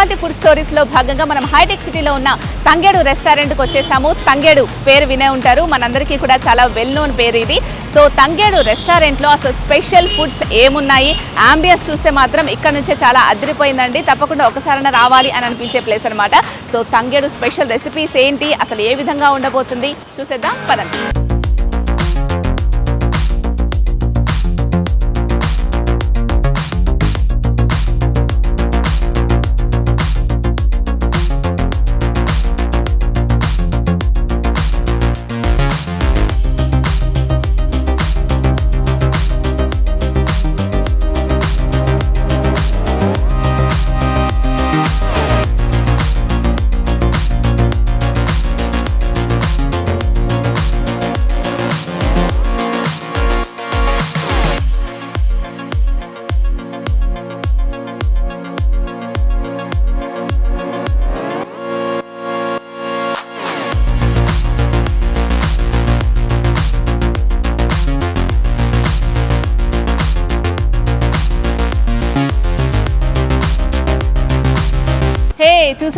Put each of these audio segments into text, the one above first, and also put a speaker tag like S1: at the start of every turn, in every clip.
S1: Story food స్టోరీస్లో భాగంగా మనం hitech సిటీలో ఉన్న తంగేడు రెస్టారెంట్కు వచ్చేసాము. తంగేడు పేరు వినే ఉంటారు. మనందరికీ కూడా చాలా వెల్ నోన్ పేరు ఇది. సో తంగేడు రెస్టారెంట్లో అసలు స్పెషల్ ఫుడ్స్ ఏమున్నాయి? ఆంబియన్స్ చూస్తే మాత్రం ఇక్కడ నుంచే చాలా అదిరిపోయిందండి. తప్పకుండా ఒకసారైనా రావాలి అని అనిపించే ప్లేస్ అనమాట సో తంగేడు స్పెషల్ రెసిపీస్ ఏంటి? అసలు ఏ విధంగా ఉండబోతుంది? చూసేద్దాం. పదండి.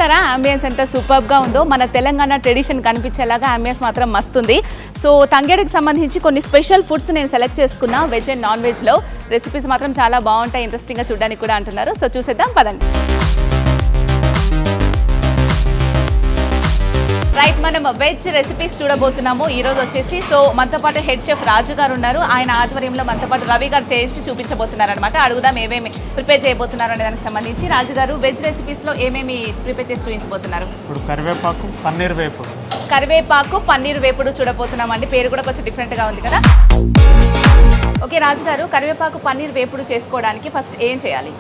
S1: చూసారా? అంబియన్స్ ఎంత సూపర్గా ఉందో? మన తెలంగాణ ట్రెడిషన్ కనిపించేలాగా అంబియన్స్ మాత్రం మస్తుంది. సో తంగేడికి సంబంధించి కొన్ని స్పెషల్ ఫుడ్స్ నేను సెలెక్ట్ చేసుకున్నా. వెజ్ అండ్ నాన్ వెజ్లో. రెసిపీస్ మాత్రం చాలా బాగుంటాయి ఇంట్రెస్టింగ్గా చూడడానికి కూడా అంటున్నారు. సో చూసేద్దాం పదండి. రైట్ మనం వెజ్ రెసిపీస్ చూడబోతున్నాము. ఈ రోజు వచ్చేసి సో మనతో పాటు హెడ్ చెఫ్ రాజు గారు ఉన్నారు. ఆయన ఆధ్వర్యంలో మనతో పాటు రవి గారు చేసి చూపించబోతున్నారు అనమాట అడుగుదాం ఏమేమి ప్రిపేర్ చేయబోతున్నారు అనే దానికి సంబంధించి. రాజు గారు వెజ్ రెసిపీస్లో ఏమేమి ప్రిపేర్ చేసి చూపించబోతున్నారు?
S2: ఇప్పుడు కరివేపాకు పన్నీర్ వేపుడు.
S1: కరివేపాకు పన్నీర్ వేపుడు చూడబోతున్నాం అండి పేరు కూడా కొంచెం డిఫరెంట్గా ఉంది కదా. ఓకే రాజు గారు కరివేపాకు పన్నీర్ వేపుడు చేసుకోవడానికి ఫస్ట్ ఏం చేయాలి?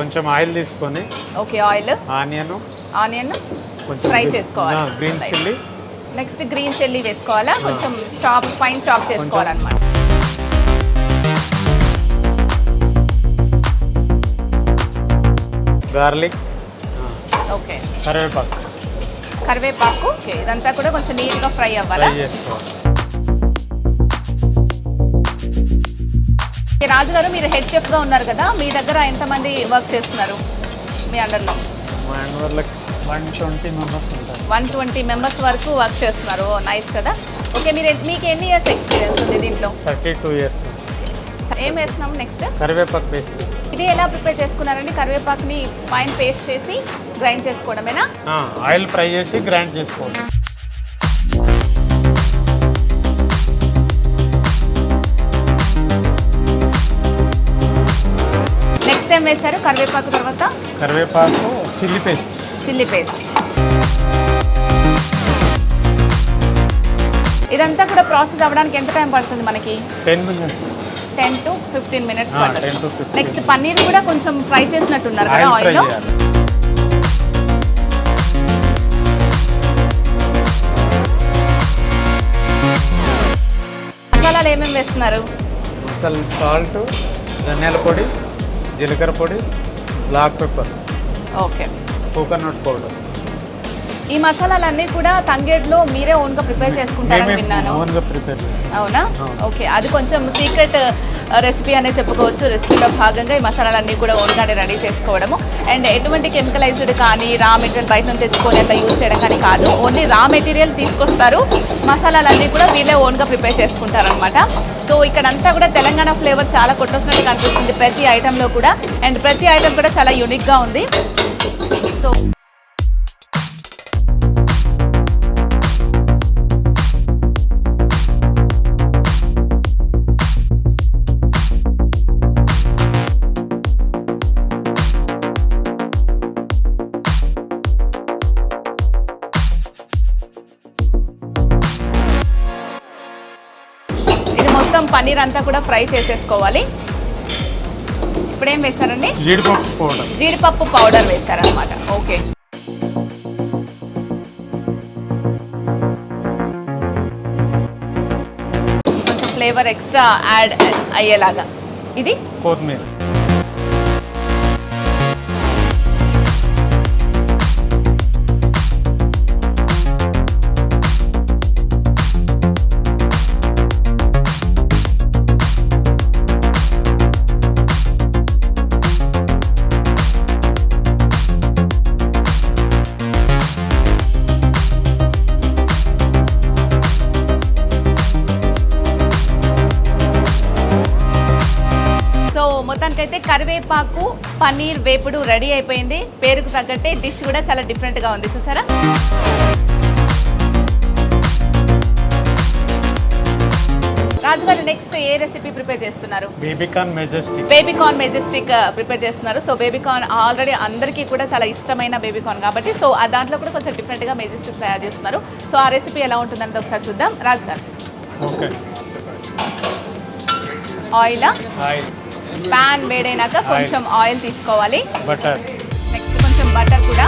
S2: కొంచెం ఆయిల్ తీసుకొని
S1: okay oil.
S2: Onion
S1: onion fry చేసుకోవాలి.
S2: Green
S1: Right.
S2: Chilli.
S1: Next green chilli వేసుకోవాలా? కొంచెం చాప్ ఫైన్ చాప్ చేసుకోవాలన్నమాట.
S2: గార్లిక్.
S1: ఓకే.
S2: కరివేపాకు.
S1: కరివేపాకు ఓకే. ఇదంతా కూడా కొంచెం నీట్గా ఫ్రై అవ్వాలా? రాజు గారు మీరు హెడ్ చెఫ్గా ఉన్నారు కదా మీ దగ్గర ఎంతమంది వర్క్ చేస్తున్నారు మీ అండర్లో?
S2: మా వాళ్ళకి వన్ ట్వంటీ మెంబర్స్ ఉంటారు.
S1: వన్ ట్వంటీ మెంబర్స్ వరకు వర్క్ చేస్తున్నారు. నైస్ కదా. ఓకే మీరు మీకు ఎన్ని ఇయర్స్ ఎక్స్పీరియన్స్ ఉంది దీంట్లో?
S2: థర్టీ టూ ఇయర్స్
S1: ఏం వేస్తున్నాం నెక్స్ట్
S2: కరివేపాకు పేస్ట్
S1: ఇది ఎలా ప్రిపేర్ చేసుకున్నారండి? కరివేపాకుని ఫైన్ పేస్ట్ చేసి గ్రైండ్ చేసుకోవడమేనా?
S2: ఆయిల్ ఫ్రై చేసి గ్రైండ్ చేసుకోవాలి.
S1: నెక్స్ట్ టైం వేశారు? కరివేపాకు తర్వాత?
S2: కరివేపాకు చిల్లీ పేస్ట్
S1: చిల్లీ పేస్ట్. ఇదంతా కూడా ప్రాసెస్ అవ్వడానికి ఎంత టైం పడుతుంది మనకి?
S2: టెన్
S1: టు ఫిఫ్టీన్ మినిట్స్ పడుతుంది.
S2: 10 to 15
S1: నెక్స్ట్ పన్నీర్ కూడా కొంచెం ఫ్రై చేసినట్టున్నారు కదా ఆయిల్లో. మసాలాలు ఏమేమి వేస్తున్నారు?
S2: అసలు సాల్ట్ ధనియాల పొడి జీలకర్ర పొడి black pepper.
S1: Okay.
S2: Coconut powder.
S1: ఈ మసాలాలన్నీ కూడా తంగేడ్లో మీరే ఓన్గా ప్రిపేర్ చేసుకుంటారని విన్నాను.
S2: ఓన్గా ప్రిపేర్
S1: అవునా. ఓకే అది కొంచెం సీక్రెట్ రెసిపీ అనే చెప్పుకోవచ్చు. రెసిపీలో భాగంగా ఈ మసాలాలన్నీ కూడా ఓన్గానే రెడీ చేసుకోవడము. అండ్ ఎటువంటి కెమికలైజ్డ్ కానీ రా మెటీరియల్ బయట నుంచి తెచ్చుకొని అట్లా యూజ్ చేయడం కానీ కాదు. ఓన్లీ రా మెటీరియల్ తీసుకొస్తారు. మసాలాలన్నీ కూడా వీళ్ళే ఓన్గా ప్రిపేర్ చేసుకుంటారు అనమాట సో ఇక్కడంతా కూడా తెలంగాణ ఫ్లేవర్ చాలా కొట్టొచ్చినట్టు కనిపిస్తుంది ప్రతి ఐటెంలో కూడా. అండ్ ప్రతి ఐటెం కూడా చాలా యూనిక్గా ఉంది. అంతా కూడా ఫ్రై చేసేసుకోవాలి. ఇప్పుడు ఏం వేస్తారండి
S2: జీడిపప్పు పౌడర్.
S1: జీడిపప్పు పౌడర్ వేస్తారనమాట ఓకే. కొంచెం ఫ్లేవర్ ఎక్స్ట్రా యాడ్ అయ్యేలాగా. ఇది?
S2: కొత్తిమీర.
S1: కరివేపాకు పన్నీర్ వేపుడు రెడీ అయిపోయింది. పేరుకు తగ్గట్టే డిష్ కూడా చాలా డిఫరెంట్గా ఉంది. చూసారా? రాజుగారు నెక్స్ట్ ఏ రెసిపీ ప్రిపేర్ చేస్తున్నారు?
S2: Baby corn majestic.
S1: Baby corn majestic prepare చేస్తున్నారు. సో బేబీకార్న్ ఆల్రెడీ అందరికీ కూడా చాలా ఇష్టమైన బేబీకార్న్ కాబట్టి సో ఆ దాంట్లో కూడా కొంచెం డిఫరెంట్గా మెజెస్టిక్ తయారు చేస్తున్నారు. సో ఆ రెసిపీ ఎలా ఉంటుందని ఒకసారి చూద్దాం. Raju garu
S2: okay
S1: oil
S2: oil
S1: pan వేడైనాక కొంచెం ఆయిల్ తీసుకోవాలి.
S2: బటర్
S1: నెక్స్ట్ కొంచెం బటర్ కూడా.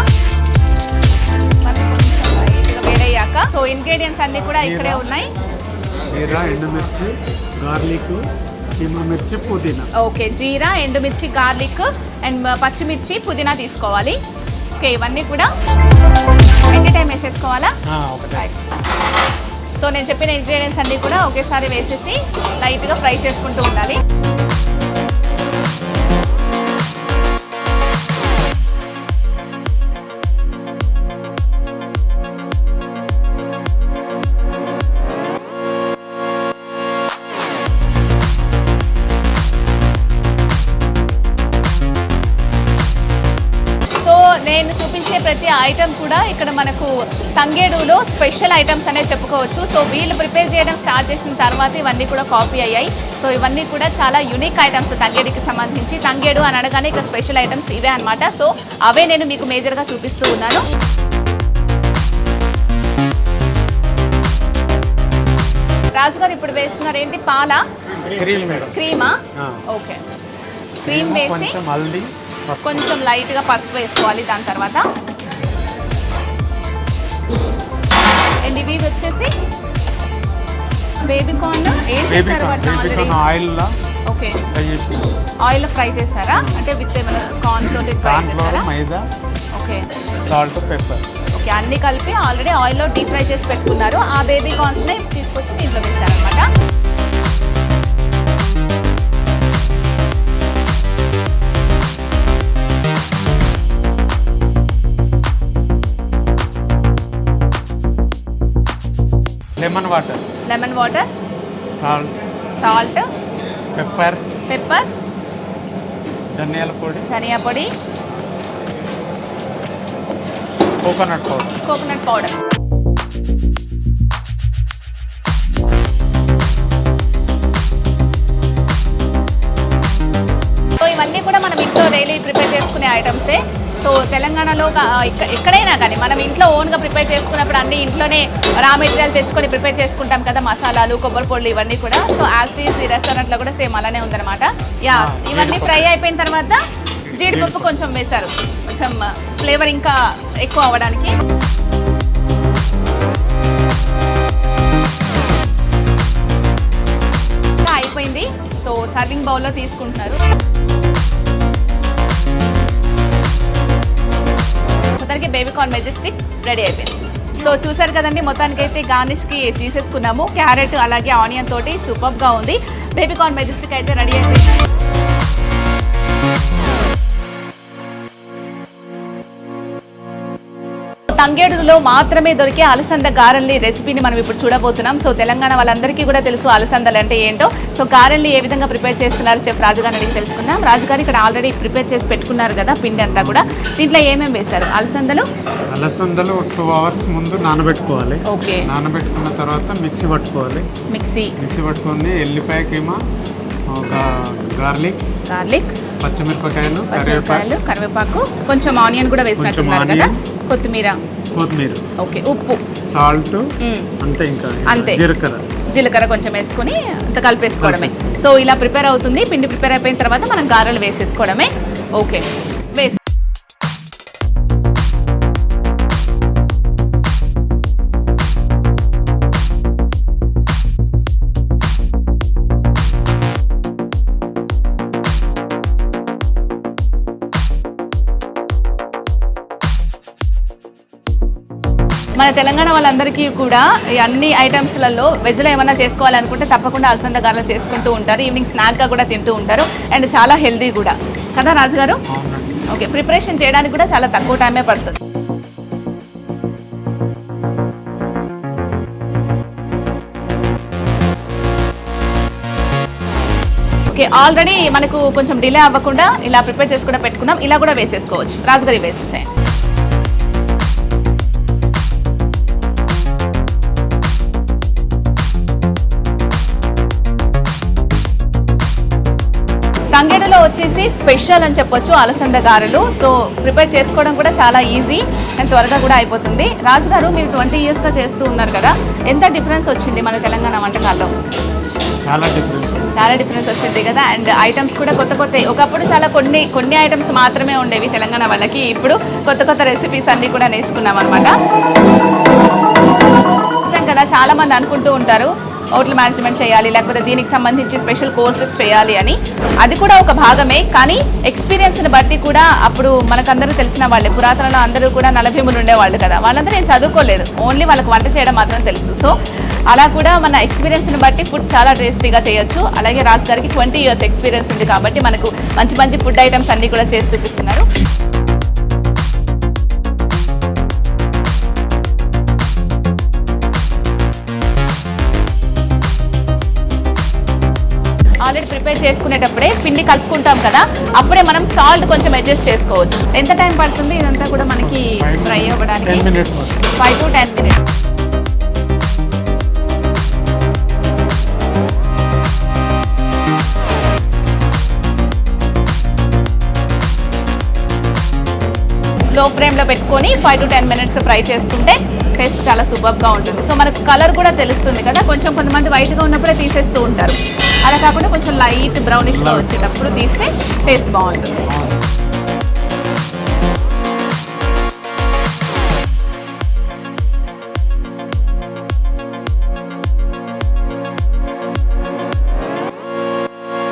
S1: వేడయ్యాక సో ఇంగ్రీడియంట్స్ అన్నీ కూడా ఇక్కడే ఉన్నాయి.
S2: జీరా ఎండుమిర్చి గార్లిక్ మిర్చి పుదీనా.
S1: ఓకే జీరా ఎండుమిర్చి గార్లిక్ అండ్ పచ్చిమిర్చి పుదీనా తీసుకోవాలి. ఓకే ఇవన్నీ కూడా ఎన్ని టైం వేసేసుకోవాలా? సో నేను చెప్పిన ఇంగ్రీడియంట్స్ అన్నీ కూడా ఒకేసారి వేసేసి లైట్గా ఫ్రై చేసుకుంటూ ఉండాలి. నేను చూపించే ప్రతి ఐటమ్ కూడా ఇక్కడ మనకు తంగేడులో స్పెషల్ ఐటమ్స్ అనే చెప్పుకోవచ్చు. సో వీళ్ళు ప్రిపేర్ చేయడం స్టార్ట్ చేసిన తర్వాత ఇవన్నీ కూడా కాపీ అయ్యాయి. సో ఇవన్నీ కూడా చాలా యునిక్ ఐటమ్స్ తంగేడికి సంబంధించి. తంగేడు అని అనగానే ఇక్కడ స్పెషల్ ఐటమ్స్ ఇవే అన్నమాట. సో అవే నేను మీకు మేజర్గా చూపిస్తూ ఉన్నాను. రాజుగారు ఇప్పుడు వేస్తున్నారు ఏంటి? పాల?
S2: క్రీమ్.
S1: ఓకే. క్రీమ్ వేసి
S2: కొంచెం
S1: లైట్గా పసుపు వేసుకోవాలి దాని తర్వాత. అండ్ ఇవి వచ్చేసి బేబీ కార్న్ ఏం వాటిని ఆల్రెడీ
S2: బేబీకాన్ ఆయిల్లో
S1: ఓకే.
S2: ఫ్రై చేసి.
S1: ఆయిల్ ఫ్రై చేశారా? అంటే విత్ ఏమైనా కార్న్ తోటి ఫ్రై
S2: కార్న్ ఫ్లోర్
S1: చేశారా?
S2: Maida
S1: okay.
S2: Salt pepper.
S1: Okay అన్ని కలిపి ఆల్రెడీ ఆయిల్లో డీప్ ఫ్రై చేసి పెట్టుకున్నారు. ఆ బేబీ కార్న్స్ని తీసుకొచ్చి దీంట్లో వేశారనమాట
S2: lemon water
S1: lemon water
S2: salt
S1: salt
S2: pepper
S1: pepper
S2: ధనియాల పొడి
S1: ధనియా పొడి
S2: కోకోనట్ పౌడర్
S1: కోకోనట్ పౌడర్ ఇవన్నీ కూడా మనం ఇంట్లో డైలీ ప్రిపేర్ చేసుకునే ఐటమ్సే సో తెలంగాణలో ఎక్కడైనా కానీ మనం ఇంట్లో ఓన్గా ప్రిపేర్ చేసుకున్నప్పుడు అన్ని ఇంట్లోనే రా మెటీరియల్ తెచ్చుకొని ప్రిపేర్ చేసుకుంటాం కదా మసాలాలు కొబ్బరి పొడులు ఇవన్నీ కూడా. సో యాజ్ టీస్ ఈ రెస్టారెంట్లో కూడా సేమ్ అలానే ఉందన్నమాట. యా ఇవన్నీ. ఫ్రై అయిపోయిన తర్వాత జీడిపప్పు కొంచెం వేశారు. కొంచెం ఫ్లేవర్ ఇంకా ఎక్కువ అవ్వడానికి. అయిపోయింది. సో సర్వింగ్ బౌల్లో తీసుకుంటున్నారు. మొత్తానికి బేబీ కార్న్ మెజెస్టిక్ రెడీ అయిపోయింది. సో చూసారు కదండి మొత్తానికైతే గార్నిష్కి తీసేసుకున్నాము. క్యారెట్ అలాగే ఆనియన్ తోటి సూపర్గా ఉంది. బేబీ కార్న్ మెజెస్టిక్ అయితే రెడీ అయిపోయింది. తంగేడులో మాత్రమే దొరికే అలసంద గారెల్ని రెసిపీని మనం ఇప్పుడు చూడబోతున్నాం. సో తెలంగాణ వాళ్ళందరికీ కూడా తెలుసు అలసందలు అంటే ఏంటో. సో గారెల్ని ఏ విధంగా ప్రిపేర్ చేస్తున్నారు చెఫ్ రాజుగారిని అడిగి తెలుసుకుందాం. రాజుగారు ఇక్కడ ఆల్రెడీ ప్రిపేర్ చేసి పెట్టుకున్నారు కదా పిండి అంతా కూడా. దీంట్లో ఏమేమి వేశారు? అలసందలు?
S2: అలసందలు టూ అవర్స్ ముందు నానబెట్టుకోవాలి.
S1: ఓకే.
S2: నానబెట్టుకున్న తర్వాత మిక్సీ పట్టుకోవాలి.
S1: మిక్సీ.
S2: మిక్సీ పట్టుకొని ఎల్లిపాయ కీమా ఒక గార్లిక్
S1: గార్లిక్
S2: పచ్చిమిరపకాయలు
S1: పచ్చిమిరపకాయలు
S2: కరివేపాకు.
S1: కరివేపాకు కొంచెం ఆనియన్ కూడా వేసినట్టున్నారు కదా. కొత్తిమీర.
S2: కొత్తిమీర.
S1: ఓకే ఉప్పు.
S2: సాల్ట్. అంతే ఇంకా
S1: అంతే.
S2: జీలకర్ర.
S1: జీలకర్ర కొంచెం వేసుకొని అంత కలిపేసుకోవడమే.
S2: కలిపేసుకో.
S1: సో ఇలా ప్రిపేర్ అవుతుంది పిండి ప్రిపేర్ అయిపోయిన తర్వాత మనం గారెలు వేసేసుకోవడమే. ఓకే. మన తెలంగాణ వాళ్ళందరికీ కూడా ఈ అన్ని ఐటమ్స్లలో వెజ్లో ఏమైనా చేసుకోవాలనుకుంటే తప్పకుండా అలసంద గారెలు చేసుకుంటూ ఉంటారు. ఈవినింగ్ స్నాక్గా కూడా తింటూ ఉంటారు. అండ్ చాలా హెల్దీ కూడా. కదా రాజుగారు? ఓకే ప్రిపరేషన్ చేయడానికి కూడా చాలా తక్కువ టైమే పడుతుంది. ఓకే ఆల్రెడీ మనకు కొంచెం డిలే అవ్వకుండా ఇలా ప్రిపేర్ చేసి కూడా పెట్టుకున్నాం. ఇలా కూడా వేసేసుకోవచ్చు. రాజుగారి వేసేసే తంగేడులో వచ్చేసి స్పెషల్ అని చెప్పొచ్చు అలసంద గారెలు. సో ప్రిపేర్ చేసుకోవడం కూడా చాలా ఈజీ అండ్ త్వరగా కూడా అయిపోతుంది. రాజు గారు మీరు ట్వంటీ ఇయర్స్గా చేస్తూ ఉన్నారు కదా ఎంత డిఫరెన్స్ వచ్చింది మన తెలంగాణ వంటకాల్లో?
S2: చాలా డిఫరెన్స్.
S1: చాలా డిఫరెన్స్ వచ్చింది కదా అండ్ ఐటమ్స్ కూడా కొత్త కొత్త ఒకప్పుడు చాలా కొన్ని కొన్ని ఐటమ్స్ మాత్రమే ఉండేవి తెలంగాణ వాళ్ళకి. ఇప్పుడు కొత్త కొత్త రెసిపీస్ అన్నీ కూడా నేర్చుకున్నాం అనమాట కదా చాలా మంది అనుకుంటూ ఉంటారు హోటల్ మేనేజ్మెంట్ చేయాలి లేకపోతే దీనికి సంబంధించి స్పెషల్ కోర్సెస్ చేయాలి అని. అది కూడా ఒక భాగమే కానీ ఎక్స్పీరియన్స్ని బట్టి కూడా అప్పుడు మనకందరూ తెలిసిన వాళ్ళే. పురాతనలో అందరూ కూడా నలభీములు ఉండేవాళ్ళు కదా. వాళ్ళందరూ నేను చదువుకోలేదు. ఓన్లీ వాళ్ళకి వంట చేయడం మాత్రం తెలుసు. సో అలా కూడా మన ఎక్స్పీరియన్స్ని బట్టి ఫుడ్ చాలా టేస్టీగా చేయొచ్చు. అలాగే రాజు గారికి ట్వంటీ ఇయర్స్ ఎక్స్పీరియన్స్ ఉంది కాబట్టి మనకు మంచి మంచి ఫుడ్ ఐటమ్స్ అన్నీ కూడా చేసి చూపిస్తున్నారు. ప్రిపేర్ చేసుకునేటప్పుడే పిండి కలుపుకుంటాం కదా అప్పుడే మనం సాల్ట్ కొంచెం అడ్జస్ట్ చేసుకోవచ్చు. ఎంత టైం పడుతుంది? ఇదంతా కూడా మనకి ఫ్రై అవ్వడానికి ఫైవ్ టు టెన్ మినిట్స్లో ఫ్లేమ్లో పెట్టుకొని five to ten minutes fry చేసుకుంటే టేస్ట్ చాలా సూపర్గా ఉంటుంది. సో మనకు కలర్ కూడా తెలుస్తుంది కదా కొంచెం కొంతమంది వైట్గా ఉన్నప్పుడే తీసేస్తూ ఉంటారు. అలా కాకుండా కొంచెం లైట్ బ్రౌనిష్గా వచ్చేటప్పుడు తీస్తే టేస్ట్ బాగుంటుంది.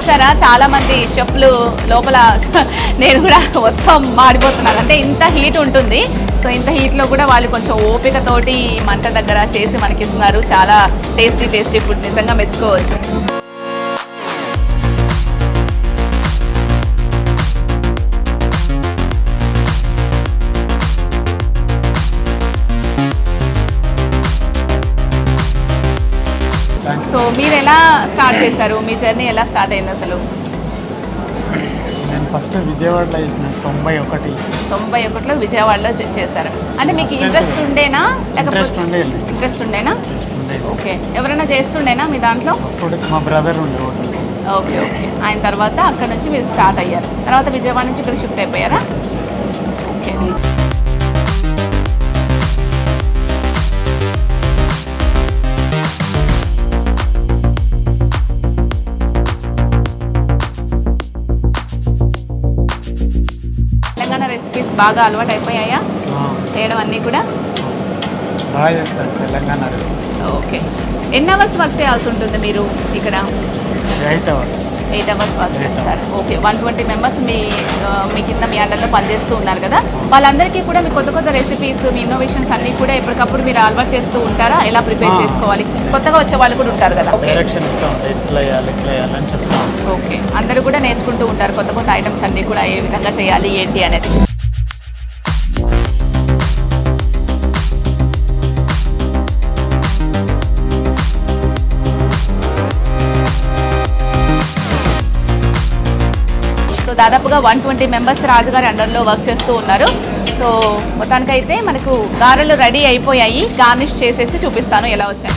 S1: సరే చాలా మంది షెఫ్లు లోపల నేను కూడా మొత్తం మాడిపోతున్నాను అంటే ఇంత హీట్ ఉంటుంది. సో ఇంత హీట్లో కూడా వాళ్ళు కొంచెం ఓపికతోటి మంట దగ్గర చేసి మనకి ఇస్తున్నారు చాలా టేస్టీ టేస్టీ ఫుడ్. నిజంగా మెచ్చుకోవచ్చు. మీరు ఎలా స్టార్ట్ చేశారు? మీ జర్నీ ఎలా స్టార్ట్ అయింది అసలు?
S2: నేను ఫస్ట్ విజయవాడలో చేసిన తొంభై ఒకటి.
S1: తొంభై ఒకటిలో విజయవాడలో చేశారు. అంటే మీకు ఇంట్రెస్ట్ ఉండేనా? లేకపోతే
S2: ఉండే
S1: ఇంట్రెస్ట్ ఉండేనా? ఓకే. ఎవరైనా చేస్తుండేనా మీ దాంట్లో?
S2: మా బ్రదర్ ఉండే
S1: ఓకే ఓకే. ఆయన తర్వాత అక్కడ నుంచి మీరు స్టార్ట్ అయ్యారు. తర్వాత విజయవాడ నుంచి ఇక్కడ షిఫ్ట్ అయిపోయారా? ఓకే. బాగా అలవాటు అయిపోయాయా చేయడం అన్నీ కూడా?
S2: బాగా చేస్తారు తెలంగాణ రెసిపీ
S1: ఓకే. ఎన్ని అవర్స్ వర్క్ చేయాల్సి ఉంటుంది మీరు ఇక్కడ?
S2: Eight hours.
S1: Eight hours work చేస్తారు. ఓకే. వన్ ట్వంటీ మెంబర్స్ మీ మీ కింద మీ అండర్లో పనిచేస్తూ ఉన్నారు కదా? వాళ్ళందరికీ కూడా మీ కొత్త కొత్త రెసిపీస్ మీ ఇన్నోవేషన్స్ అన్నీ కూడా ఎప్పటికప్పుడు మీరు అలవాటు చేస్తూ ఉంటారా? ఎలా ప్రిపేర్. చేసుకోవాలి? కొత్తగా వచ్చే వాళ్ళు కూడా ఉంటారు కదా? ఓకే. అందరూ కూడా నేర్చుకుంటూ ఉంటారు కొత్త కొత్త ఐటమ్స్ అన్నీ కూడా ఏ విధంగా చేయాలి ఏంటి అనేది. దాదాపుగా వన్ ట్వంటీ మెంబర్స్ రాజుగారి అండర్లో వర్క్ చేస్తూ ఉన్నారు. సో మొత్తానికైతే మనకు గారెలు రెడీ అయిపోయాయి. గార్నిష్ చేసేసి చూపిస్తాను ఎలా వచ్చాయి.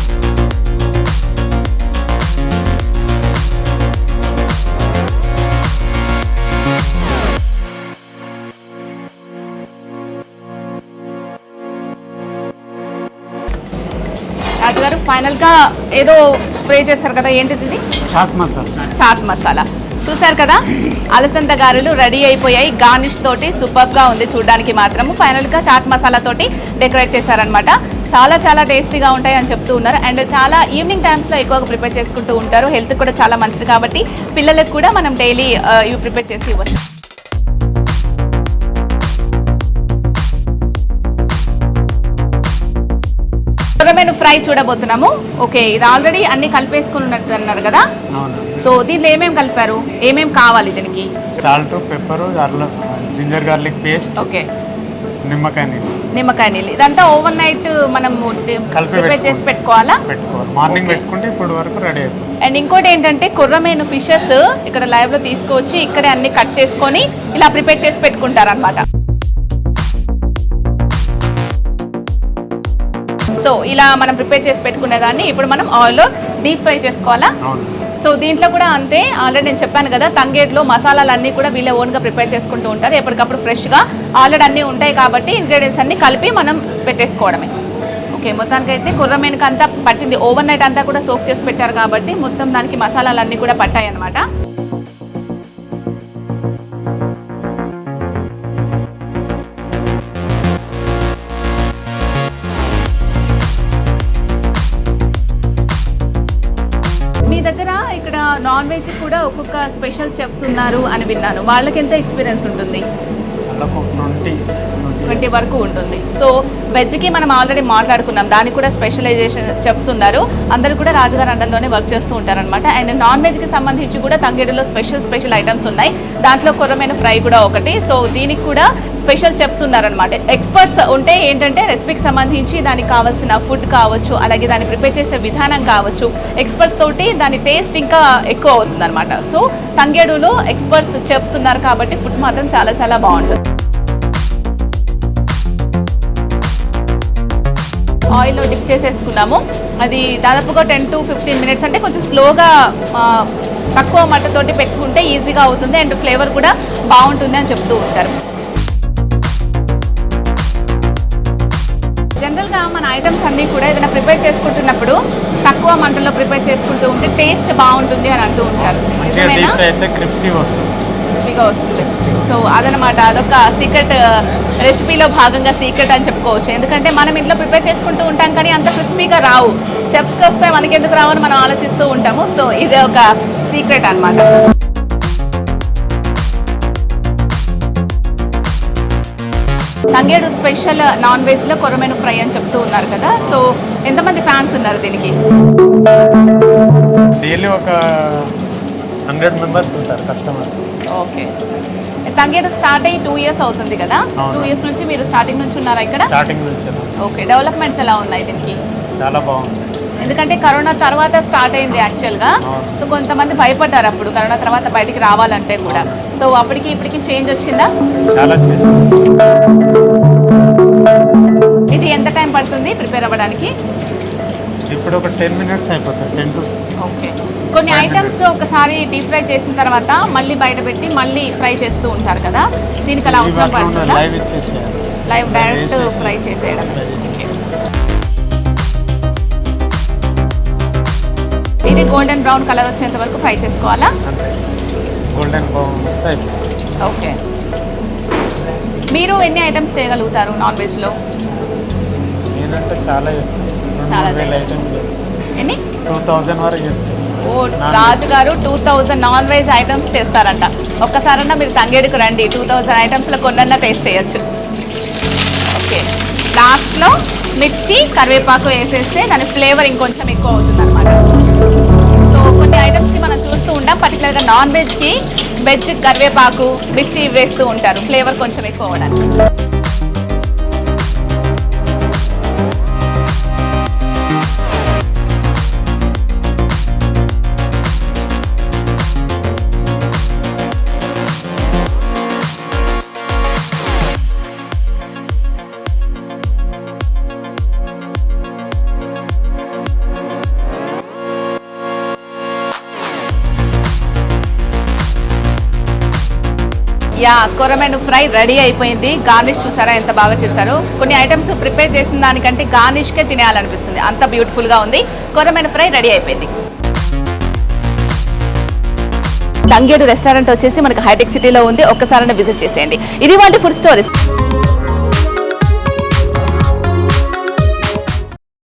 S1: రాజుగారు ఫైనల్గా ఏదో స్ప్రే చేశారు కదా ఏంటిది
S2: చాట్ మసాలా.
S1: చాట్ మసాలా. చూసారు కదా? అలసంద గారెలు రెడీ అయిపోయాయి. గార్నిష్ తోటి సూపర్గా ఉంది చూడడానికి మాత్రము ఫైనల్గా చాట్ మసాలా తోటి డెకరేట్ చేశారనమాట చాలా చాలా టేస్టీగా ఉంటాయి అని చెప్తూ ఉన్నారు. అండ్ చాలా ఈవినింగ్ టైమ్స్లో ఎక్కువగా ప్రిపేర్ చేసుకుంటూ ఉంటారు. హెల్త్ కూడా చాలా మంచిది కాబట్టి పిల్లలకు కూడా మనం డైలీ uh, ఇవి ప్రిపేర్ చేసి ఇవ్వచ్చు. ఫ్రై చూడబోతున్నాము. ఓకే ఇది ఆల్రెడీ అన్ని కలిపేసుకుని ఉన్నట్టు అన్నారు కదా?
S2: అవును
S1: సో దీంట్లో ఏమేమి కలిపారు? ఏమేమి కావాలి దీనికి?
S2: Salt pepper ginger garlic paste
S1: okay.
S2: నిమ్మకాయ నీళ్ళు.
S1: నిమ్మకాయ నీళ్ళు. ఇదంతా ఓవర్ నైట్ మనం ప్రిపేర్ చేసి
S2: పెట్టుకోవాలి. మార్నింగ్. పెట్టుకుంటే ఇప్పుడు వరకు రెడీ అయిపోతుంది
S1: అండ్ ఇంకోటి ఏంటంటే కుర్రమైన ఫిషెస్ ఇక్కడ లైవ్లో తీసుకొచ్చి ఇక్కడే అన్ని కట్ చేసుకొని ఇలా ప్రిపేర్ చేసి పెట్టుకుంటారు అనమాట సో ఇలా మనం ప్రిపేర్ చేసి పెట్టుకునే దాన్ని ఇప్పుడు మనం ఆయిల్లో డీప్ ఫ్రై చేసుకోవాలా? సో దీంట్లో కూడా అంతే ఆల్రెడీ నేను చెప్పాను కదా తంగేట్లో మసాలాలు అన్నీ కూడా వీళ్ళే ఓన్గా ప్రిపేర్ చేసుకుంటూ ఉంటారు. ఎప్పటికప్పుడు ఫ్రెష్గా ఆల్రెడీ అన్నీ ఉంటాయి కాబట్టి ఇంగ్రీడియంట్స్ అన్నీ కలిపి మనం పెట్టేసుకోవడమే. ఓకే మొత్తానికైతే కుర్రమేనుక అంతా పట్టింది. ఓవర్ నైట్ అంతా కూడా సోక్ చేసి పెట్టారు కాబట్టి మొత్తం దానికి మసాలాలు అన్నీ కూడా పట్టాయి అనమాట దగ్గర ఇక్కడ నాన్ వెజ్ కూడా ఒక్కొక్క స్పెషల్ చెఫ్స్ ఉన్నారు అని విన్నాను. వాళ్ళకి ఎంత ఎక్స్పీరియన్స్ ఉంటుంది?
S2: ట్వంటీ
S1: వరకు ఉంటుంది. సో వెజ్కి మనం ఆల్రెడీ మాట్లాడుకున్నాం. దానికి కూడా స్పెషలైజేషన్ చెఫ్స్ ఉన్నారు. అందరూ కూడా రాజుగారి అండర్లోనే వర్క్ చేస్తూ ఉంటారనమాట అండ్ నాన్ వెజ్కి సంబంధించి కూడా తంగేడులో స్పెషల్ స్పెషల్ ఐటమ్స్ ఉన్నాయి. దాంట్లో కొర్రమైన ఫ్రై కూడా ఒకటి. సో దీనికి కూడా స్పెషల్ చెఫ్స్ ఉన్నారనమాట ఎక్స్పర్ట్స్ ఉంటే ఏంటంటే రెసిపీకి సంబంధించి దానికి కావాల్సిన ఫుడ్ కావచ్చు అలాగే దాన్ని ప్రిపేర్ చేసే విధానం కావచ్చు ఎక్స్పర్ట్స్ తోటి దాని టేస్ట్ ఇంకా ఎక్కువ అవుతుంది అనమాట సో తంగేడులో ఎక్స్పర్ట్స్ చెఫ్స్ ఉన్నారు కాబట్టి ఫుడ్ మాత్రం చాలా చాలా బాగుంటుంది. ఆయిల్లో డిప్ చేసేసుకున్నాము. అది దాదాపుగా టెన్ టు ఫిఫ్టీన్ మినిట్స్ అంటే కొంచెం స్లోగా తక్కువ మట్టతోటి పెట్టుకుంటే ఈజీగా అవుతుంది అండ్ ఫ్లేవర్ కూడా బాగుంటుంది అని చెప్తూ ఉంటారు. జనరల్గా మన ఐటమ్స్ అన్నీ కూడా ఏదైనా ప్రిపేర్ చేసుకుంటున్నప్పుడు తక్కువ మంటల్లో ప్రిపేర్ చేసుకుంటూ ఉంటే టేస్ట్ బాగుంటుంది అని అంటూ ఉంటారు. క్రిస్పీగా వస్తుంది. సో అదనమాట అదొక సీక్రెట్ రెసిపీలో భాగంగా సీక్రెట్ అని చెప్పుకోవచ్చు. ఎందుకంటే మనం ఇంట్లో ప్రిపేర్ చేసుకుంటూ ఉంటాం కానీ అంత క్రిస్పీగా రావు. చెఫ్స్కి వస్తే మనకి ఎందుకు రావని మనం ఆలోచిస్తూ ఉంటాము. సో ఇది ఒక సీక్రెట్ అన్నమాట. తంగేడు స్పెషల్ నాన్ వెజ్లో కొరమైన ఫ్రై అని చెప్తూ ఉన్నారు కదా. సో ఎంతమంది ఫ్యాన్స్ ఉన్నారు దీనికి?
S2: డైలీ ఒక హండ్రెడ్ మెంబర్స్ ఉంటారు కస్టమర్స్.
S1: ఓకే. తంగేడు స్టార్ట్ అయ్యి టూ ఇయర్స్ అవుతుంది కదా. టూ ఇయర్స్ నుంచి మీరు స్టార్టింగ్ నుంచి ఉన్నారా ఇక్కడ?
S2: స్టార్టింగ్ నుంచి
S1: ఓకే. డెవలప్మెంట్స్ ఎలా ఉన్నాయి దీనికి?
S2: చాలా బాగుంది.
S1: ఎందుకంటే కరోనా తర్వాత స్టార్ట్ అయింది యాక్చువల్గా. సో కొంతమంది భయపడ్డారు అప్పుడు. కరోనా తర్వాత బయటికి రావాలంటే కూడా. సో అప్పటికి ఇప్పటికి చేంజ్ వచ్చిందా?
S2: చాలా చేంజ్
S1: పడుతుంది ప్రిపేర్ అవ్వడానికి?
S2: ఇప్పుడు ఒక టెన్ మినిట్స్ అయిపోతుంది టెన్ టు
S1: ఓకే. కొన్ని ఐటమ్స్ ఒకసారి డీప్ ఫ్రై చేసిన తర్వాత మళ్ళీ బయట పెట్టి మళ్ళీ ఫ్రై చేస్తూ ఉంటారు కదా దీనికి అలా అవసరం పడుతుందా
S2: లైవ్ ఇచ్చేసేయాలి.
S1: లైవ్ డైరెక్ట్ ఫ్రై చేసేయడం. ఇది గోల్డెన్ బ్రౌన్ కలర్ వచ్చేంత వరకు ఫ్రై చేసుకోవాలా?
S2: గోల్డెన్ బ్రౌన్ వస్తే అయిపోతుంది.
S1: ఓకే. మీరు ఎన్ని ఐటమ్స్ చేయగలుగుతారు నాన్ వెజ్లో?
S2: నేనంటే చాలా
S1: చాలా ఎన్ని?
S2: టూ థౌజండ్ వరకు చేస్తాను
S1: ఓ
S2: Non-veg.
S1: Raju garu two thousand non veg items చేస్తారంట. ఒక్కసారన్నా మీరు తంగేడుకు రండి. టూ థౌజండ్ ఐటమ్స్లో కొన్నన్నా టేస్ట్ చేయొచ్చు. ఓకే. లాస్ట్లో మిర్చి కరివేపాకు వేసేస్తే దాని ఫ్లేవర్ ఇంకొంచెం ఎక్కువ అవుతుంది అనమాట సో కొన్ని ఐటమ్స్కి మనం చూస్తూ ఉంటాం. పర్టికులర్గా నాన్ వెజ్కి వెజ్ కరివేపాకు మిర్చి వేస్తూ ఉంటారు. ఫ్లేవర్ కొంచెం ఎక్కువ అవ్వడానికి. యా కొరమెను ఫ్రై రెడీ అయిపోయింది. గార్నిష్ చూసారా? ఎంత బాగా చేశారో? కొన్ని ఐటమ్స్ ప్రిపేర్ చేసిన దానికంటే గార్నిష్కే తినేయాలనిపిస్తుంది. అంత బ్యూటిఫుల్గా ఉంది. కొరమెను ఫ్రై రెడీ అయిపోయింది. తంగేడు రెస్టారెంట్ వచ్చేసి మనకి హైటెక్ సిటీలో ఉంది. ఒక్కసారైనా విజిట్ చేసేయండి. ఇది వాళ్ళ ఫుడ్ స్టోరీస్